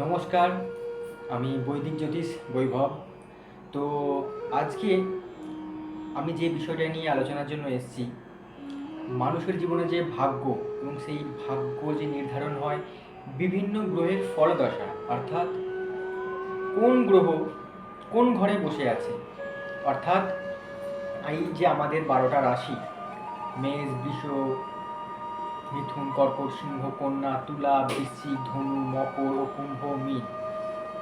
নমস্কার, আমি বৈদিক জ্যোতিষ বৈভব। তো আজকে আমি যে বিষয়টা নিয়ে আলোচনার জন্য এসেছি, মানুষের জীবনে যে ভাগ্য এবং সেই ভাগ্য যে নির্ধারণ হয় বিভিন্ন গ্রহের ফলদশা, অর্থাৎ কোন গ্রহ কোন ঘরে বসে আছে, অর্থাৎ এই যে আমাদের বারোটা রাশি, মেষ, বৃষ মিথুন, কর্কট সিংহ, কন্যা, তুলা বৃশ্চিক ধনু, মকর ও কুম্ভ, মীন।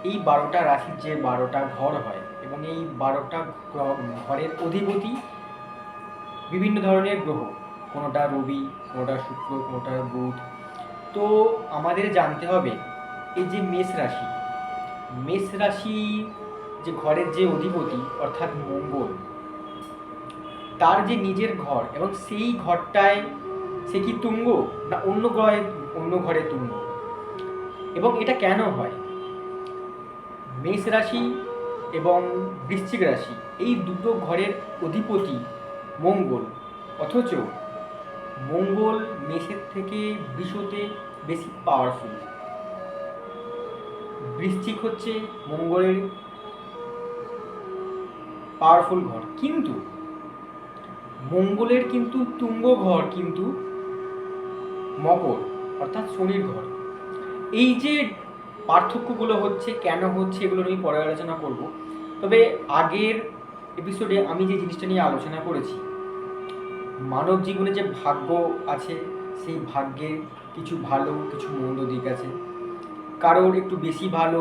এই বারোটা রাশির যে বারোটা ঘর হয় এবং এই বারোটা ঘরের অধিপতি বিভিন্ন ধরনের গ্রহ, কোনোটা রবি, কোনোটা শুক্র, কোনোটা বুধ। তো আমাদের জানতে হবে, এই যে মেষ রাশি মেষ রাশি যে ঘরের যে অধিপতি, অর্থাৎ মঙ্গল, তার যে নিজের ঘর এবং সেই ঘরটায় সে কি তুঙ্গ না অন্য গ্রহে অন্য ঘরে তুঙ্গ? এবং এটা কেন হয়? মেষ রাশি এবং বৃশ্চিক রাশি, এই দুটো ঘরের অধিপতি মঙ্গল। অথচ মঙ্গল মেষের থেকে বৃষতে বেশি পাওয়ারফুল বৃশ্চিক হচ্ছে মঙ্গলের পাওয়ারফুল ঘর। কিন্তু মঙ্গলের কিন্তু তুঙ্গ ঘর কিন্তু মকর অর্থাৎ শনির ঘর। এই যে পার্থক্যগুলো হচ্ছে, কেন হচ্ছে, এগুলো নিয়ে পরে আলোচনা করব। তবে আগের এপিসোডে আমি যে জিনিসটা নিয়ে আলোচনা করেছি, মানব জীবনে যে ভাগ্য আছে, সেই ভাগ্যের কিছু ভালো, কিছু মন্দ দিক আছে। কারোর একটু বেশি ভালো,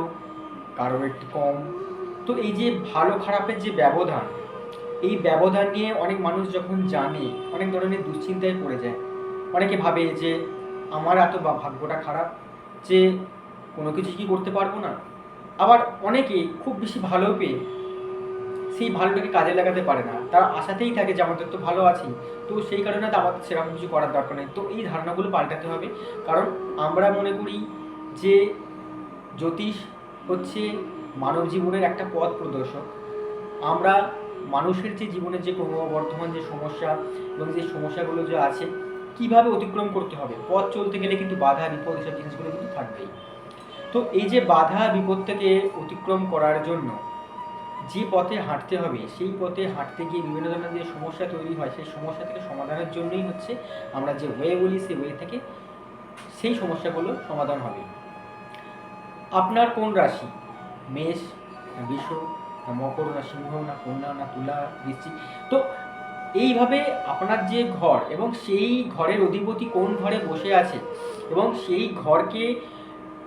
কারোর একটু কম। তো এই যে ভালো, খারাপের যে ব্যবধান, এই ব্যবধান নিয়ে অনেক মানুষ যখন জানে, অনেক ধরনের দুশ্চিন্তায় পড়ে যায়। অনেকে ভাবে যে আমার এত বা- ভাগ্যটা খারাপ যে কোনো কিছু কি করতে পারব না। আবার অনেকে খুব বেশি ভালো পেয়ে সেই ভালোটাকে কাজে লাগাতে পারে না। তারা আশাতেই থাকে যে আমাদের তো ভালো আছেই তো সেই কারণে তো আমাদের সেরকম কিছু করার দরকার নেই। তো এই ধারণাগুলো পাল্টাতে হবে। কারণ আমরা মনে করি যে জ্যোতিষ হচ্ছে মানব জীবনের একটা পথ প্রদর্শক। আমরা মানুষের যে জীবনের যে ক্রমবর্ধমান যে সমস্যা এবং যে সমস্যাগুলো যে আছে কীভাবে অতিক্রম করতে হবে? পথ চলতে গেলে কিন্তু বাধা, বিপদ এসব জিনিসগুলো কিন্তু থাকবেই। তো এই যে বাধা, বিপদ থেকে অতিক্রম করার জন্য যে পথে হাঁটতে হবে, সেই পথে হাঁটতে গিয়ে বিভিন্ন ধরনের যে সমস্যা তৈরি হয়, সেই সমস্যা থেকে সমাধানের জন্যই হচ্ছে আমরা যে ওয়ে বলি, সেই ওয়ে থেকে সেই সমস্যাগুলো সমাধান হবে। আপনার কোন রাশি? মেষ, বৃষ, মকর না সিংহ না, কন্যা না, তুলা বৃশ্চিক তো এইভাবে আপনার যে ঘর এবং সেই ঘরের অধিপতি কোন ঘরে বসে আছে এবং সেই ঘরকে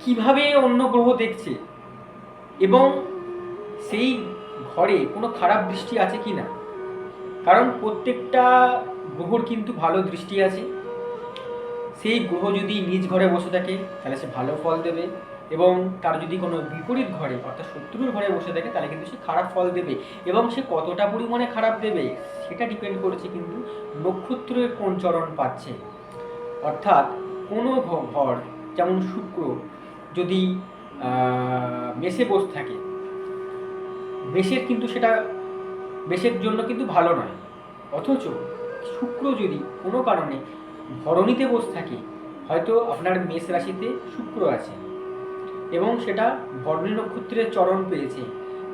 কীভাবে অন্য গ্রহ দেখছে এবং সেই ঘরে কোনো খারাপ দৃষ্টি আছে কি না? কারণ প্রত্যেকটা গ্রহর কিন্তু ভালো দৃষ্টি আছে। সেই গ্রহ যদি নিজ ঘরে বসে থাকে, তাহলে সে ভালো ফল দেবে। এবং তার যদি কোনো বিপরীত ঘরে, অর্থাৎ শত্রুর ঘরে বসে থাকে, তাহলে কিন্তু সে খারাপ ফল দেবে। এবং সে কতটা পরিমাণে খারাপ দেবে, সেটা ডিপেন্ড করেছে কিন্তু নক্ষত্রের কোন চরণ পাচ্ছে। অর্থাৎ কোনো ঘর, যেমন শুক্র, যদি মেষে বসে থাকে, মেষের কিন্তু সেটা, মেষের জন্য কিন্তু ভালো নয়। অথচ শুক্র যদি কোনো কারণে ভরণীতে বসে থাকে, হয়তো আপনার মেষ রাশিতে শুক্র আছে। এবং সেটা ভরণী নক্ষত্রের চরণ পেয়েছে।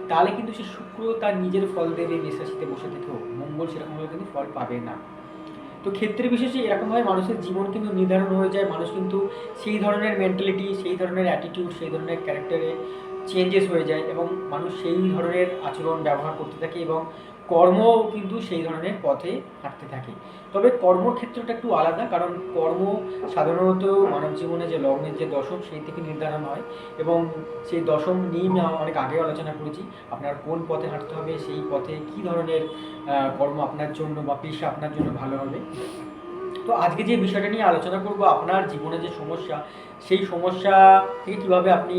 তাহলে কিন্তু সে শুক্র তার নিজের ফল দেবে মেষ রাশিতে বসে থেকেও। মঙ্গল সেরকমভাবে কিন্তু ফল পাবে না। তো ক্ষেত্রে বিশেষে এরকমভাবে মানুষের জীবন কিন্তু নির্ধারণ হয়ে যায়। মানুষ কিন্তু সেই ধরনের মেন্টালিটি সেই ধরনের অ্যাটিটিউড সেই ধরনের ক্যারেক্টারে চেঞ্জেস হয়ে যায় এবং মানুষ সেই ধরনের আচরণ ব্যবহার করতে থাকে এবং কর্ম কিন্তু সেই ধরনের পথে হাঁটতে থাকে। তবে কর্মর ক্ষেত্রটা একটু আলাদা, কারণ কর্ম সাধারণত মানব জীবনে যে লগ্নের যে দশম, সেই থেকে নির্ধারণ হয় এবং সেই দশম নিয়ে অনেক আগে আলোচনা করেছি, আপনার কোন পথে হাঁটতে হবে, সেই পথে কী ধরনের কর্ম আপনার জন্য বা পেশা আপনার জন্য ভালো হবে। তো আজকে যে বিষয়টা নিয়ে আলোচনা করব, আপনার জীবনে যে সমস্যা, সেই সমস্যা থেকে কীভাবে আপনি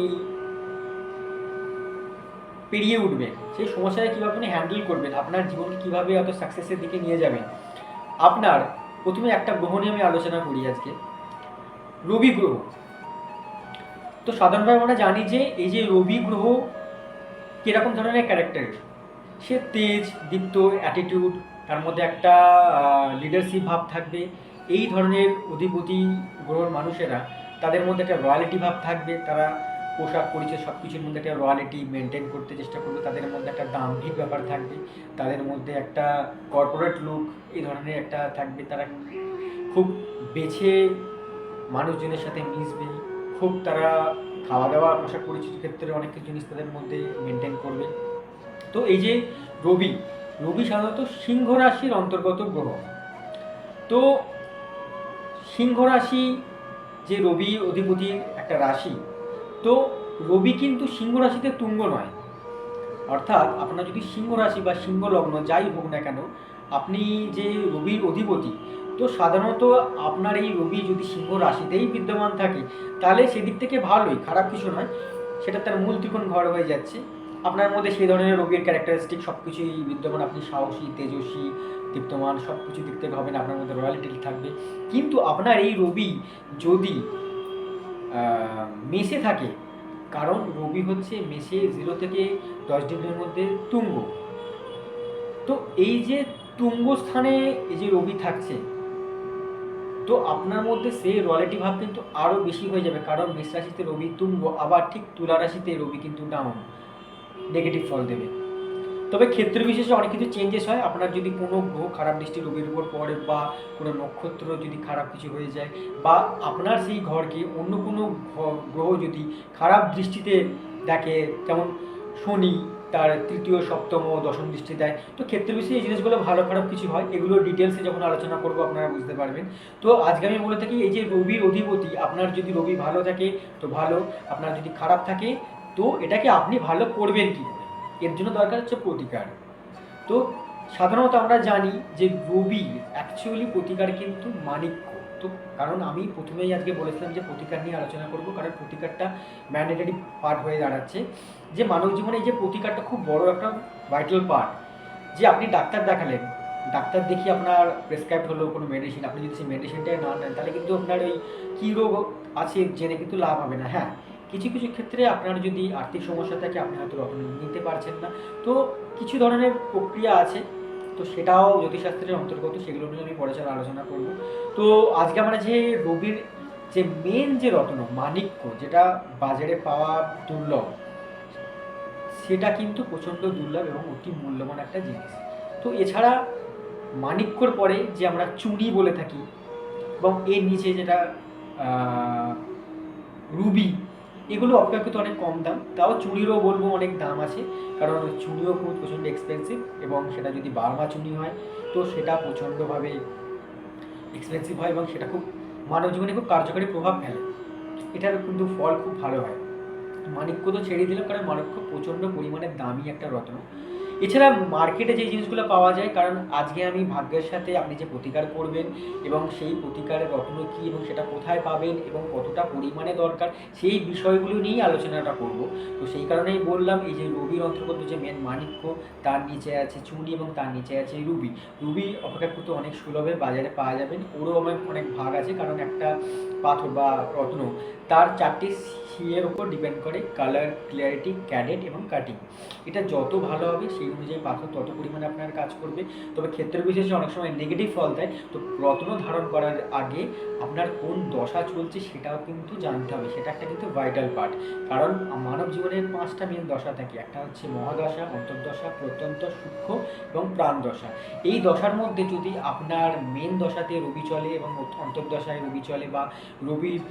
পেরিয়ে উঠবেন সেই সমস্যাটা কীভাবে আপনি হ্যান্ডেল করবেন? আপনার জীবনকে কীভাবে অত সাকসেসের দিকে নিয়ে যাবেন? আপনার প্রথমে একটা গ্রহ নিয়ে আমি আলোচনা করি আজকে। রবি গ্রহ। তো সাধারণভাবে আমরা জানি যে, এই যে রবি গ্রহ কীরকম ধরনের ক্যারেক্টার সে তেজ, দীপ্ত অ্যাটিটিউড তার মধ্যে একটা লিডারশিপ ভাব থাকবে। এই ধরনের অধিপতি গ্রহর মানুষেরা তাদের মধ্যে একটা রয়্যালিটি ভাব থাকবে। তারা পোশাক পরিচয় সব কিছুর মধ্যে একটা রয়্যালিটি মেনটেন করতে চেষ্টা করবে, তাদের মধ্যে একটা দাম্ভিক ব্যাপার থাকবে, তাদের মধ্যে একটা কর্পোরেট লুক এই ধরনের একটা থাকবে, তারা খুব বেছে মানুষজনের সাথে মিশবে, খুব তারা খাওয়া দাওয়া পোশাক পরিচিতির ক্ষেত্রে অনেক কিছু জিনিস তাদের মধ্যে মেনটেন করবে। তো এই যে রবি রবি সাধারণত সিংহ রাশির অন্তর্গত গ্রহ। তো সিংহ রাশি যে রবি অধিপতির একটা রাশি তো রবি কিন্তু সিংহ রাশিতে তুঙ্গ নয়। অর্থাৎ আপনার যদি সিংহ রাশি বা সিংহ লগ্ন যাই হোক না কেন, আপনি যে রবির অধিপতি, তো সাধারণত আপনার এই রবি যদি সিংহ রাশিতেই বিদ্যমান থাকে, তাহলে সেদিক থেকে ভালোই, খারাপ কিছু নয়। সেটা তার মূল ত্রিকোণ ঘর হয়ে যাচ্ছে। আপনার মধ্যে সেই ধরনের রবির ক্যারেক্টারিস্টিক সব কিছুই বিদ্যমান, আপনি সাহসী, তেজস্বী, দীপ্তমান সব কিছু দিক থেকে হবেন আপনার মধ্যে রয়্যালিটি থাকবে। কিন্তু আপনার এই রবি যদি মেসে থাকে। কারণ রবি হচ্ছে মেসে জিরো থেকে দশ ডিগ্রির মধ্যে তুঙ্গ। তো এই যে তুঙ্গ স্থানে এই যে রবি থাকছে, তো আপনার মধ্যে সেই রয়্যালিটি ভাব কিন্তু আরও বেশি হয়ে যাবে। কারণ মেষ রাশিতে রবি তুঙ্গ, আবার ঠিক তুলা রাশিতে রবি কিন্তু ডাউন নেগেটিভ ফল দেবে। তবে ক্ষেত্র বিশেষে অনেক কিছু চেঞ্জেস হয়। আপনার যদি কোনো গ্রহ খারাপ দৃষ্টি রবির উপর পড়ে বা কোনো নক্ষত্র যদি খারাপ কিছু হয়ে যায় বা আপনার সেই ঘরকে অন্য কোনো গ্রহ যদি খারাপ দৃষ্টিতে দেখে, যেমন শনি তার তৃতীয়, সপ্তম দশম দৃষ্টি দেয়, তো ক্ষেত্র বিশেষে এই জিনিসগুলো ভালো খারাপ কিছু হয়। এগুলো ডিটেলসে যখন আলোচনা করব আপনারা বুঝতে পারবেন। তো আজকে আমি বলে থাকি, এই যে রবির অধিপতি, আপনার যদি রবি ভালো থাকে, তো ভালো। আপনার যদি খারাপ থাকে, তো এটাকে আপনি ভালো করবেন কি এর জন্য দরকার হচ্ছে প্রতিকার। তো সাধারণত আমরা জানি যে রবি অ্যাকচুয়ালি প্রতিকার কিন্তু মাণিক্য তো কারণ আমি প্রথমেই আজকে বলেছিলাম যে প্রতিকার নিয়ে আলোচনা করব, কারণ প্রতিকারটা ম্যান্ডেটারি পার্ট হয়ে দাঁড়াচ্ছে। যে মানব জীবনে এই যে প্রতিকারটা খুব বড় একটা ভাইটাল পার্ট যে আপনি ডাক্তার দেখালেন, ডাক্তার দেখি আপনার প্রেসক্রাইব হলো কোনো মেডিসিন আপনি যদি সেই মেডিসিনটাই না নেন, তাহলে কিন্তু আপনার ওই কী রোগ আছে জেনে কিন্তু লাভ হবে না। হ্যাঁ কিছু কিছু ক্ষেত্রে আপনার যদি আর্থিক সমস্যা থাকে, আপনি হয়তো রত্ন নিতে পারছেন না। তো কিছু ধরনের প্রক্রিয়া আছে। তো সেটাও জ্যোতিষশাস্ত্রের অন্তর্গত সেগুলো নিয়ে আমি পরে ছাড়া আলোচনা করব। তো আজকে আমরা যে রবির যে মেন যে রত্ন, মাণিক্য, যেটা বাজারে পাওয়া দুর্লভ, সেটা কিন্তু প্রচণ্ড দুর্লভ এবং অতি মূল্যবান একটা জিনিস। তো এছাড়া মাণিক্যর পরে যে আমরা চুড়ি বলে থাকি এবং এর নিচে যেটা রুবি এগুলো অপেক্ষাকৃত অনেক কম দাম। তাও চুড়িরও বলব অনেক দাম আছে, কারণ চুড়িও খুব প্রচণ্ড এক্সপেন্সিভ এবং সেটা যদি বারমা চুড়ি হয়, তো সেটা প্রচণ্ডভাবে এক্সপেন্সিভ হয় এবং সেটা খুব মানব জীবনে খুব কার্যকারী প্রভাব ফেলে। এটার কিন্তু ফল খুব ভালো হয়। মানিক্য তো ছেড়ে দিলাম কারণ মানিক্য প্রচণ্ড পরিমাণে দামি একটা রত্ন। এছাড়া মার্কেটে যে জিনিসগুলো পাওয়া যায়, কারণ আজকে আমি ভাগ্যের সাথে আপনি যে প্রতিকার করবেন এবং সেই প্রতিকারের রত্ন কী এবং সেটা কোথায় পাবেন এবং কতটা পরিমাণে দরকার, সেই বিষয়গুলো নিয়েই আলোচনাটা করব। তো সেই কারণেই বললাম, এই যে রবির অন্তর্গত যে মেন মাণিক্য তার নিচে আছে চুনি এবং তার নিচে আছে রুবি। রুবি অপেক্ষাকৃত অনেক সুলভে বাজারে পাওয়া যাবেন, ওরও আমার অনেক ভাগ আছে, কারণ একটা পাথর বা রত্ন, তার চারটি সিয়ের উপর ডিপেন্ড করে কালার ক্লিয়ারিটি ক্যাডেট এবং কাটিং এটা যত ভালো হবে, সেই অনুযায়ী পাথর তত পরিমাণে আপনার কাজ করবে। তবে ক্ষেত্র বিশেষে অনেক সময় নেগেটিভ ফল দেয়। তো রত্ন ধারণ করার আগে আপনার কোন দশা চলছে সেটাও কিন্তু জানতে হবে। সেটা একটা কিন্তু ভাইটাল পার্ট কারণ মানব জীবনের পাঁচটা মেন দশা থাকে। একটা হচ্ছে মহাদশা, অন্তর্দশা, প্রত্যন্ত, সূক্ষ্ম এবং প্রাণ দশা। এই দশার মধ্যে যদি আপনার মেন দশাতে রবি চলে এবং অন্তর্দশায় রবি চলে বা রবির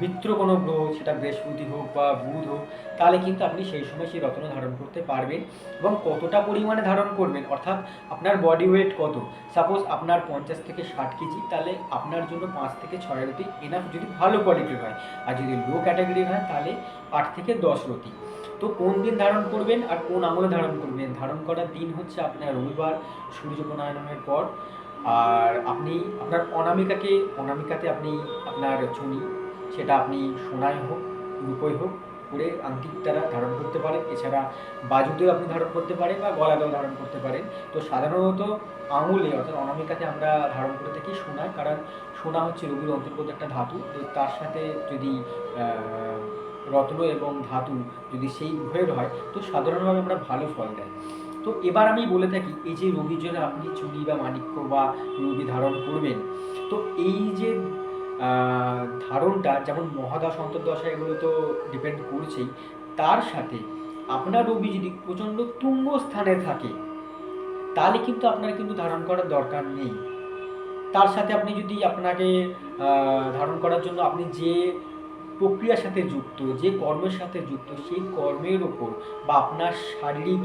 মিত্র কোনো গ্রহ, সেটা বৃহস্পতি হোক বা বুধ হোক, তাহলে কিন্তু আপনি সেই সময় সেই রত্ন ধারণ করতে পারবেন। এবং কতটা পরিমাণে ধারণ করবেন? অর্থাৎ আপনার বডি ওয়েট কত? সাপোজ আপনার পঞ্চাশ থেকে ষাট কেজি তাহলে আপনার জন্য পাঁচ থেকে ছয় রুটি এনাফ যদি ভালো কোয়ালিটির হয়। আর যদি লো ক্যাটাগরির হয়, তাহলে আট থেকে দশ রুটি। তো কোন দিন ধারণ করবেন আর কোন আঙুলে ধারণ করবেন? ধারণ করার দিন হচ্ছে আপনার রবিবার সূর্যপ্রণায়নের পর। আর আপনি আপনার অনামিকাকে, অনামিকাতে আপনি আপনার চুনি, সেটা আপনি সোনায় হোক রূপই হোক করে আংটির তারা ধারণ করতে পারেন এছাড়া বাজুতেও আপনি ধারণ করতে পারেন বা গলাতেও ধারণ করতে পারেন। তো সাধারণত আঙুলে অর্থাৎ অনামিকাতে আমরা ধারণ করে থাকি সোনা কারণ সোনা হচ্ছে রবির অন্তর্গত একটা ধাতু। তো তার সাথে যদি রত্ন এবং ধাতু যদি সেই উভয়ের হয়, তো সাধারণভাবে আমরা ভালো ফল দেয়। তো এবার আমি বলে থাকি, এই যে রবির জন্য আপনি চুনি বা মাণিক্য বা রবি ধারণ করবেন, তো এই যে ধারণটা যেমন মহাদশ অন্তর্দশা এগুলো তো ডিপেন্ড করছেই, তার সাথে আপনার রবি যদি প্রচণ্ড তুঙ্গ স্থানে থাকে, তাহলে কিন্তু আপনার কিন্তু ধারণ করার দরকার নেই। তার সাথে আপনি যদি আপনাকে ধারণ করার জন্য আপনি যে প্রক্রিয়ার সাথে যুক্ত, যে কর্মের সাথে যুক্ত, সেই কর্মের ওপর বা আপনার শারীরিক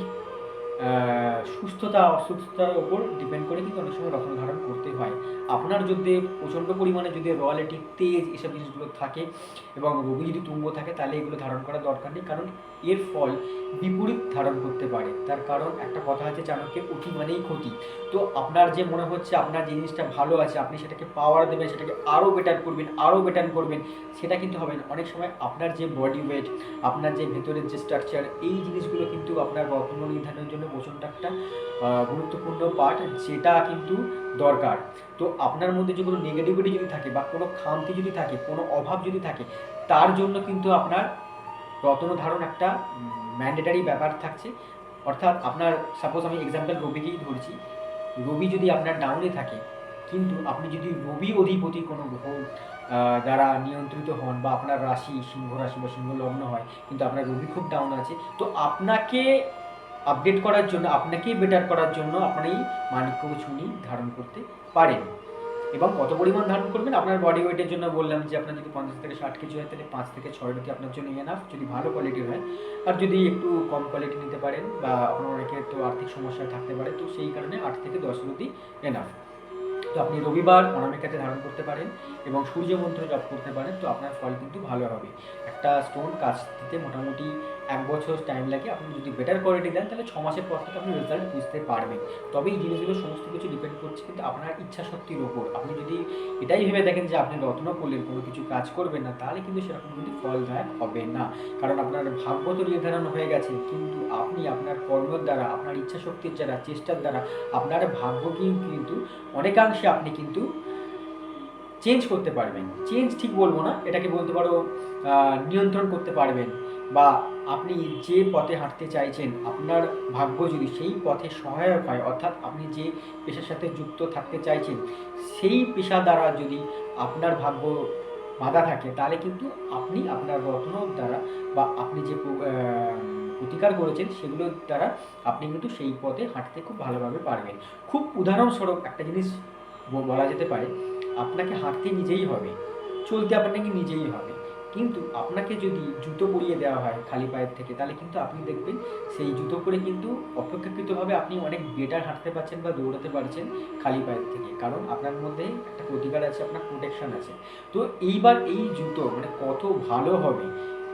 সুস্থতা, অসুস্থতার ওপর ডিপেন্ড করে কিন্তু অনেক সময় রক্ষণ ধারণ করতে হয়। আপনার যদি প্রচণ্ড পরিমাণে যদি রয়্যালিটি তেজ এসব জিনিসগুলো থাকে এবং রোগী যদি তুঙ্গ থাকে, তাহলে এগুলো ধারণ করা দরকার নেই। কারণ এর ফল বিপরীত ধারণ করতে পারে। তার কারণ একটা কথা আছে চাণক্যের অতি মানেই ক্ষতি। তো আপনার যে মনে হচ্ছে আপনার জিনিসটা ভালো আছে, আপনি সেটাকে পাওয়ার দেবেন, সেটাকে আরও বেটার করবেন আরও বেটার করবেন, সেটা কিন্তু হবে না। অনেক সময় আপনার যে বডি ওয়েট আপনার যে ভেতরের যে স্ট্রাকচার এই জিনিসগুলো কিন্তু আপনার রত্ন নির্ধারণের জন্য প্রচণ্ড একটা গুরুত্বপূর্ণ পার্ট যেটা কিন্তু দরকার। তো আপনার মধ্যে যে কোনো নেগেটিভিটি যদি থাকে বা কোনো খামতি যদি থাকে, কোনো অভাব যদি থাকে, তার জন্য কিন্তু আপনার রত্ন ধারণ একটা ম্যান্ডেটারি ব্যাপার থাকছে। অর্থাৎ আপনার সাপোজ আমি এক্সাম্পল রবিকেই ধরছি। রবি যদি আপনার ডাউনে থাকে, কিন্তু আপনি যদি রবি অধিপতি কোনো গ্রহ দ্বারা নিয়ন্ত্রিত হন বা আপনার রাশি, সিংহ রাশি বা সিংহ লগ্ন হয়, কিন্তু আপনার রবি খুব ডাউন আছে, তো আপনাকে আপডেট করার জন্য, আপনাকেই বেটার করার জন্য আপনি মানিক্য ছুনি ধারণ করতে পারেন। এবং কত পরিমাণ ধারণ করবেন? আপনার বডি ওয়েটের জন্য বললাম যে, আপনার যদি পঞ্চাশ থেকে ষাট কেজি হয়, তাহলে পাঁচ থেকে ছয় রুটি আপনার জন্য এনাফ যদি ভালো কোয়ালিটির হয়, আর যদি একটু কম কোয়ালিটি নিতে পারেন বা আপনার অনেকের তো আর্থিক সমস্যা থাকতে পারে, তো সেই কারণে আট থেকে দশ রুটি এনাফ তো আপনি রবিবার অনামিকাতে ধারণ করতে পারেন এবং সূর্য মন্ত্র জপ করতে পারেন, তো আপনার ফল কিন্তু ভালো হবে। একটা স্টোন কাজ দিতে মোটামুটি এক বছর টাইম লাগে, আপনি যদি বেটার কোয়ালিটি দেন, তাহলে ছ মাসের পর থেকে আপনি রেজাল্ট বুঝতে পারবেন। তবে এই জিনিসগুলো সমস্ত কিছু ডিপেন্ড করছে কিন্তু আপনার ইচ্ছা শক্তির ওপর আপনি যদি এটাই ভেবে দেখেন যে আপনি রত্ন করলেন, কোনো কিছু কাজ করবেন না, তাহলে কিন্তু সেরকম কিন্তু ফলদায়ক হবে না। কারণ আপনার ভাগ্য তো নির্ধারণ হয়ে গেছে, কিন্তু আপনি আপনার কর্মের দ্বারা, আপনার ইচ্ছা শক্তির দ্বারা, চেষ্টার দ্বারা, আপনার ভাগ্যকে কিন্তু অনেকাংশে আপনি কিন্তু চেঞ্জ করতে পারবেন। চেঞ্জ ঠিক বলব না, এটাকে বলতে পারো নিয়ন্ত্রণ করতে পারবেন। বা আপনি যে পথে হাঁটতে চাইছেন, আপনার ভাগ্য যদি সেই পথে সহায়ক হয়, অর্থাৎ আপনি যে পেশার সাথে যুক্ত থাকতে চাইছেন, সেই পেশা দ্বারা যদি আপনার ভাগ্য বাধা থাকে, তাহলে কিন্তু আপনি আপনার রত্ন দ্বারা বা আপনি যে প্রতিকার করেছেন সেগুলোর দ্বারা আপনি কিন্তু সেই পথে হাঁটতে খুব ভালোভাবে পারবেন। খুব উদাহরণস্বরূপ একটা জিনিস বলা যেতে পারে, আপনাকে হাঁটতে নিজেই হবে, চলতে আপনাকে নিজেই হবে। কিন্তু আপনাকে যদি জুতো পরিয়ে দেওয়া হয় খালি পায়ের থেকে, তাহলে কিন্তু আপনি দেখবেন সেই জুতো পরে কিন্তু অপেক্ষাকৃতভাবে আপনি অনেক বেটার হাঁটতে পারছেন বা দৌড়াতে পারছেন খালি পায়ের থেকে। কারণ আপনার মধ্যে একটা প্রতিকার আছে, আপনার প্রোটেকশন আছে। তো এইবার এই জুতো মানে কত ভালো হবে,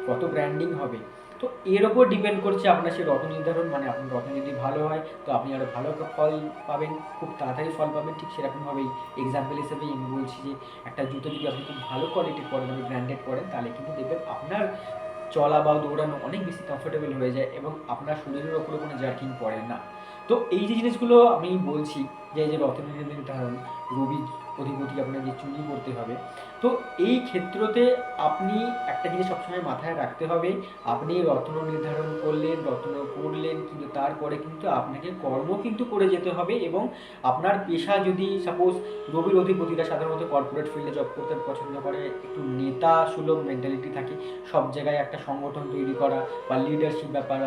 কত ব্র্যান্ডিং হবে তো এর ওপর ডিপেন্ড করছে আপনার সেই রত্ন নির্ধারণ মানে আপনার রত্ন যদি ভালো হয়, তো আপনি আরও ভালো ফল পাবেন, খুব তাড়াতাড়ি ফল পাবেন, ঠিক সেরকমভাবেই এক্সাম্পল হিসেবেই আমি বলছি যে, একটা জুতো যদি আপনি খুব ভালো কোয়ালিটির করেন আপনি ব্র্যান্ডেড করেন তাহলে কিন্তু দেখবেন আপনার চলা বা দৌড়ানো অনেক বেশি কমফোর্টেবল হয়ে যায় এবং আপনার শরীরের ওপরে কোনো জার্কিং পড়ে না। তো এই যে জিনিসগুলো আমি বলছি, যে এই যে রত্ন নির্ধারণ, রবি অধিপতি আপনাকে চুনি করতে হবে। তো এই ক্ষেত্রতে আপনি একটা জিনিস সবসময় মাথায় রাখতে হবে। আপনি রত্ন নির্ধারণ করলেন, রত্ন করলেন কিন্তু তারপরে কিন্তু আপনাকে কর্ম কিন্তু করে যেতে হবে এবং আপনার পেশা যদি সাপোজ রবির অধিপতিরা সাধারণত কর্পোরেট ফিল্ডে জব করতে পছন্দ করে, একটু নেতা সুলভ মেন্টালিটি থাকে, সব জায়গায় একটা সংগঠন তৈরি করা বা লিডারশিপ ব্যাপার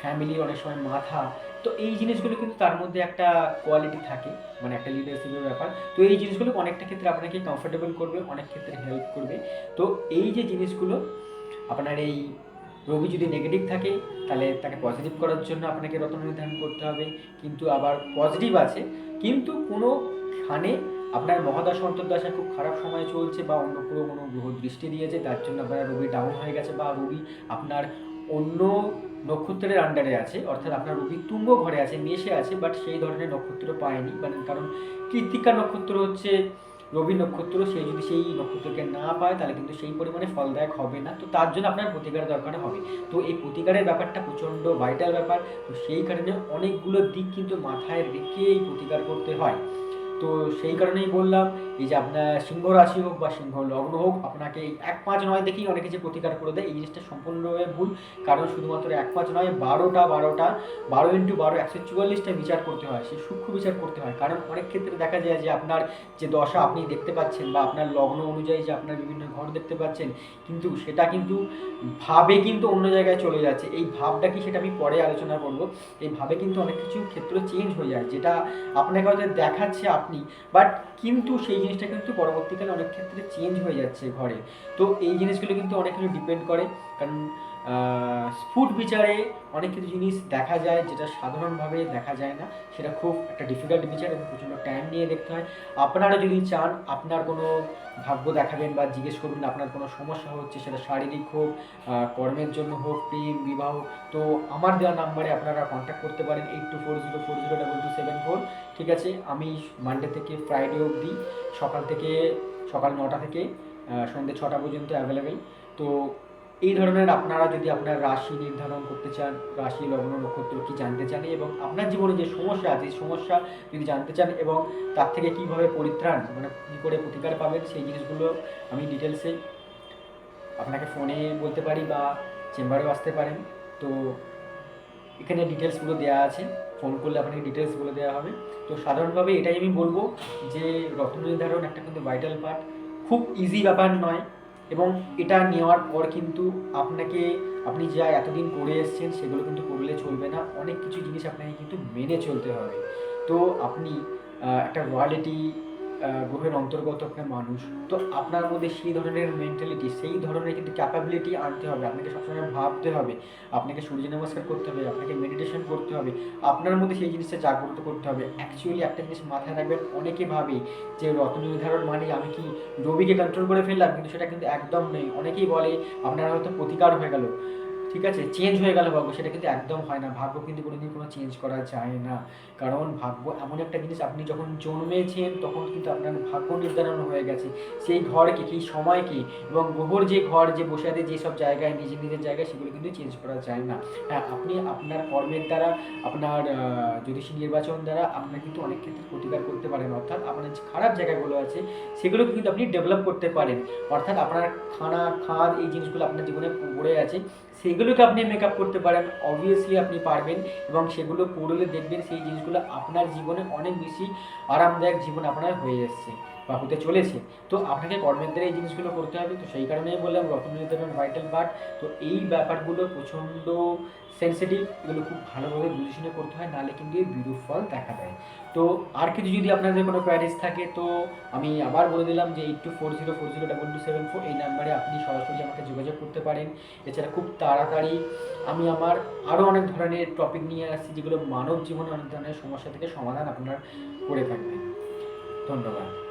ফ্যামিলির অনেক সময় মাথা তো এই জিনিসগুলো কিন্তু তার মধ্যে একটা কোয়ালিটি থাকে মানে একটা লিডারশিপের ব্যাপার। তো এই জিনিসগুলো অনেকটা ক্ষেত্রে আপনাকে কমফোর্টেবল করবে, অনেক ক্ষেত্রে হেল্প করবে। তো এই যে জিনিসগুলো, আপনার এই রোগী যদি নেগেটিভ থাকে, তাহলে তাকে পজিটিভ করার জন্য আপনাকে রত্ন নির্ধারণ করতে হবে। কিন্তু আবার পজিটিভ আছে, কিন্তু কোনো স্থানে আপনার মহাদশা অন্তর্দশা খুব খারাপ সময় চলছে বা অন্য কোনো কোনো গ্রহ দৃষ্টি দিয়েছে, তার জন্য আপনার রবি ডাউন হয়ে গেছে বা রবি আপনার অন্য নক্ষত্রের আন্ডারে আছে, অর্থাৎ আপনার রবি তুঙ্গ ঘরে আছে মেশে আছে বাট সেই ধরনের নক্ষত্র পায়নি। মানে কারণ কৃত্তিকা নক্ষত্র হচ্ছে রবি নক্ষত্র, সে যদি সেই নক্ষত্রকে না পায়, তাহলে কিন্তু সেই পরিমাণে ফলদায়ক হবে না। তো তার জন্য আপনার প্রতিকার দরকার হবে। তো এই প্রতিকারের ব্যাপারটা প্রচণ্ড ভাইটাল ব্যাপার। তো সেই কারণে অনেকগুলো দিক কিন্তু মাথায় রেখে এই প্রতিকার করতে হয়। তো সেই কারণেই বললাম, এই যে আপনার সিংহ রাশি হোক বা সিংহ লগ্ন হোক, আপনাকে এক পাঁচ নয় দেখেই অনেক কিছু প্রতিকার করে দেয়, এই জিনিসটা সম্পূর্ণভাবে ভুল। কারণ শুধুমাত্র এক পাঁচ নয়, বারোটা বারোটা, বারো ইন্টু বারো, একশো চুয়াল্লিশটা বিচার করতে হয় সেই সূক্ষ্ম বিচার করতে হয়। কারণ অনেক ক্ষেত্রে দেখা যায় যে আপনার যে দশা আপনি দেখতে পাচ্ছেন বা আপনার লগ্ন অনুযায়ী যে আপনার বিভিন্ন ঘর দেখতে পাচ্ছেন, কিন্তু সেটা কিন্তু ভাবে কিন্তু অন্য জায়গায় চলে যাচ্ছে। এই ভাবটা কি সেটা আমি পরে আলোচনা করব। এই ভাবে কিন্তু অনেক কিছু ক্ষেত্র চেঞ্জ হয়ে যায়। যেটা আপনাকে হয়তো দেখাচ্ছে আপনি বাট কিন্তু সেই জিনিসটা কিন্তু পরবর্তীকালে অনেক ক্ষেত্রে চেঞ্জ হয়ে যাচ্ছে ঘরে। তো এই জিনিসগুলো কিন্তু অনেক কিছু ডিপেন্ড করে। কারণ ফুড বিচারে অনেক কিছু জিনিস দেখা যায় যেটা সাধারণভাবে দেখা যায় না। সেটা খুব একটা ডিফিকাল্ট বিচার এবং প্রচণ্ড টাইম নিয়ে দেখতে হয়। আপনারা যদি চান আপনার কোনো ভাগ্য দেখাবেন বা জিজ্ঞেস করবেন আপনার কোনো সমস্যা হচ্ছে, সেটা শারীরিক হোক কর্মের জন্য হোক, প্রেম, বিবাহ তো আমার দেওয়া নাম্বারে আপনারা কন্ট্যাক্ট করতে পারেন। Eight two four zero four zero double two seven four ঠিক আছে, আমি মানডে থেকে ফ্রাইডে অবধি সকাল থেকে, সকাল নটা থেকে সন্ধ্যে ছটা পর্যন্ত অ্যাভেলেবেল তো এই ধরনের আপনারা যদি আপনার রাশি নির্ধারণ করতে চান, রাশি লগ্ন, নক্ষত্র কি জানতে চান এবং আপনার জীবনে যে সমস্যা আছে সমস্যা যদি জানতে চান এবং তার থেকে কীভাবে পরিত্রাণ মানে কী করে প্রতিকার পাবেন, সেই জিনিসগুলো আমি ডিটেলসে আপনাকে ফোনে বলতে পারি বা চেম্বারেও আসতে পারেন। তো এখানে ডিটেলসগুলো দেওয়া আছে, ফোন করলে আপনাকে ডিটেলস বলে দেওয়া হবে। তো সাধারণভাবে এটাই আমি বলব যে রত্ন নির্ধারণ একটা কিন্তু ভাইটাল পার্ট। খুব ইজি ব্যাপার নয় এবং এটা নেওয়ার পর কিন্তু আপনাকে, আপনি যা এতদিন করে এসছেন সেগুলো কিন্তু করলে চলবে না। অনেক কিছু জিনিস আপনাকে কিন্তু মেনে চলতে হবে। তো আপনি একটা রয়্যালিটি গ্রহের অন্তর্গত একটা মানুষ, তো আপনার মধ্যে সেই ধরনের মেন্টালিটি সেই ধরনের কিন্তু ক্যাপাবিলিটি আনতে হবে। আপনাকে সবসময় ভাবতে হবে, আপনাকে সূর্য নমস্কার করতে হবে, আপনাকে মেডিটেশন করতে হবে, আপনার মধ্যে সেই জিনিসটা জাগ্রত করতে হবে। অ্যাকচুয়ালি একটা জিনিস মাথায় রাখবেন, অনেকে ভাবে যে রত্ন নির্ধারণ মানে আমি কি রবিকে কন্ট্রোল করে ফেললাম, কিন্তু সেটা কিন্তু একদম নেই। অনেকেই বলে, আপনার হয়তো প্রতিকার হয়ে গেল। ঠিক আছে? চেঞ্জ হয়ে গেল ভাগ্য, সেটা কিন্তু একদম হয় না। ভাগ্য কিন্তু কোনোদিন কোনো চেঞ্জ করা যায় না। কারণ ভাগ্য এমন একটা জিনিস, আপনি যখন জন্মেছেন, তখন কিন্তু আপনার ভাগ্য নির্ধারণ হয়ে গেছে। সেই ঘরকে কি সময়কে এবং গ্রহর যে ঘর, যে বসে আছে যেসব জায়গায়, নিজের নিজের জায়গায়, সেগুলো কিন্তু চেঞ্জ করা যায় না। হ্যাঁ আপনি আপনার কর্মের দ্বারা, আপনার জ্যোতিষী নির্বাচন দ্বারা আপনার কিন্তু অনেক ক্ষেত্রে প্রতিকার করতে পারেন। অর্থাৎ আপনার যে খারাপ জায়গাগুলো আছে, সেগুলোকে কিন্তু আপনি ডেভেলপ করতে পারেন। অর্থাৎ আপনার খানা, খাদ, এই জিনিসগুলো আপনার জীবনে পড়ে আছে। সেগুলোকে আপনি মেকআপ করতে পারেন অবভিয়াসলি আপনি পারবেন এবং সেগুলো পড়লে দেখবেন সেই জিনিসগুলো আপনার জীবনে অনেক বেশি আরামদায়ক জীবন আপনার হয়ে এসছে বা হতে চলেছে। তো আপনাকে কর্মের দ্বারা এই জিনিসগুলো করতে হবে। তো সেই কারণেই বললাম রত্ন নির্ধারণ ভাইটাল পার্ট তো এই ব্যাপারগুলো প্রচণ্ড সেন্সিটিভ এগুলো খুব ভালোভাবে বুঝে শুনে করতে হয়, নাহলে কিন্তু এর বিরূপ ফল দেখা দেয়। তো আর কিছু যদি আপনাদের কোনো কোয়ারিজ থাকে, তো আমি আবার বলে দিলাম যে eight two four zero four zero double two seven four এই নাম্বারে আপনি সরাসরি আমাকে যোগাযোগ করতে পারেন। এছাড়া খুব তাড়াতাড়ি আমি আমার আরও অনেক ধরনের টপিক নিয়ে আসছি, যেগুলো মানব জীবনে অনেক ধরনের সমস্যা থেকে সমাধান আপনার করে থাকবে ধন্যবাদ।